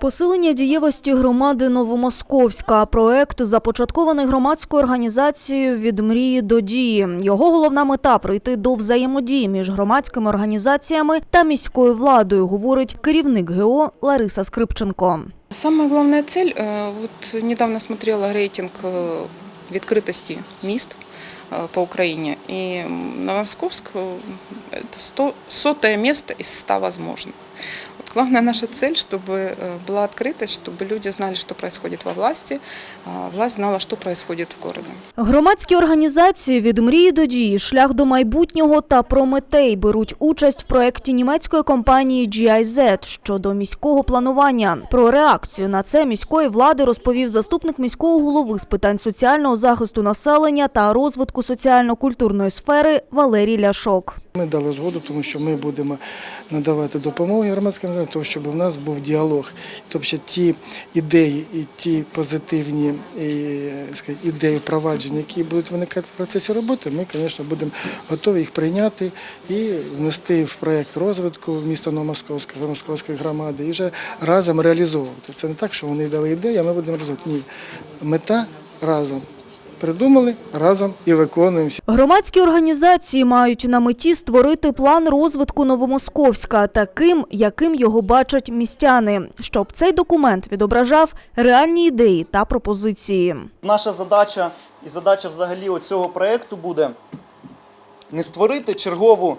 Посилення дієвості громади Новомосковська. Проект започаткований громадською організацією від мрії до дії. Його головна мета прийти до взаємодії між громадськими організаціями та міською владою, говорить керівник ГО Лариса Скрипченко. Самая главная цель, э, вот недавно смотрела рейтинг э, відкритості міст э, по Украине, и Новосковск э, это 100, сотое место из 100 возможно. Вот главная наша цель, чтобы э, была открытость, чтобы люди знали, что происходит во власти, а власть знала, что происходит в городе. Громадські організації від мрії до дії, шлях до майбутнього та Прометей беруть участь в проєкті німецької компанії GIZ щодо міського планування. Про реакцію на це міської влади розповів заступник міського голови з питань соціального захисту населення та розвитку соціально-культурної сфери Валерій Ляшок. Ми дали згоду, тому що ми будемо надавати допомогу громадським тому щоб у нас був діалог. Тобто ті ідеї і ті позитивні ідеї впровадження, які будуть виникати в процесі роботи, ми, звісно, будемо готові їх прийняти і внести в проєкт розвитку міста Новомосковська, Московської громади і вже разом реалізовувати. Це не так, що вони дали ідею, а ми будемо реалізовувати. Ні, мета разом. Придумали разом і виконуємо. Громадські організації мають на меті створити план розвитку Новомосковська таким, яким його бачать містяни, щоб цей документ відображав реальні ідеї та пропозиції. Наша задача і задача взагалі цього проєкту буде не створити чергову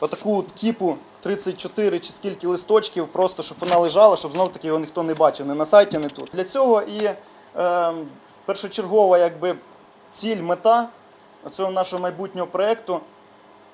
отаку кіпу 34 чи скільки листочків, просто щоб вона лежала, щоб знов таки його ніхто не бачив, не на сайті, не тут. Для цього і е, першочергова якби, ціль, мета цього нашого майбутнього проєкту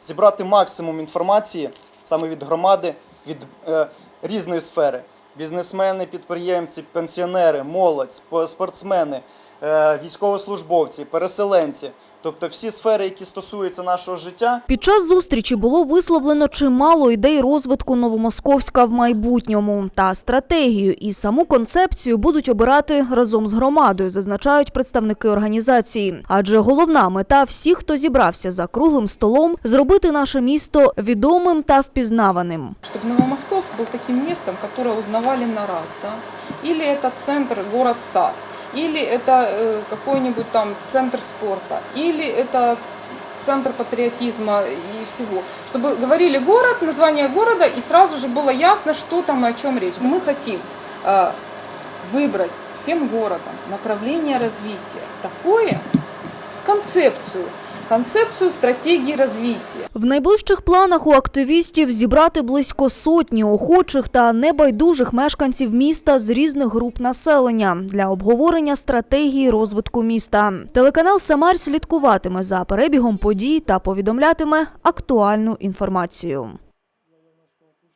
зібрати максимум інформації саме від громади, від е, різної сфери. Бізнесмени, підприємці, пенсіонери, молодь, спо- спортсмени, е, військовослужбовці, переселенці Тобто всі сфери, які стосуються нашого життя, Під час зустрічі було висловлено чимало ідей розвитку Новомосковська в майбутньому та стратегію і саму концепцію будуть обирати разом з громадою, зазначають представники організації. Адже головна мета всіх, хто зібрався за круглим столом, зробити наше місто відомим та впізнаваним. Чтобы Новомосковск был таким местом, которое узнавали на раз, да? Или это центр, город-сад, Или это э, какой-нибудь там центр спорта, или это центр патриотизма и всего. Чтобы говорили город, название города, и сразу же было ясно, что там и о чем речь. Мы хотим э, выбрать всем городом направление развития такое с концепцией, концепцию стратегии развития. В найближчих планах у активістів зібрати близько сотні охочих та небайдужих мешканців міста з різних груп населення для обговорення стратегії розвитку міста. Телеканал Самар слідкуватиме за перебігом подій та повідомлятиме актуальну інформацію.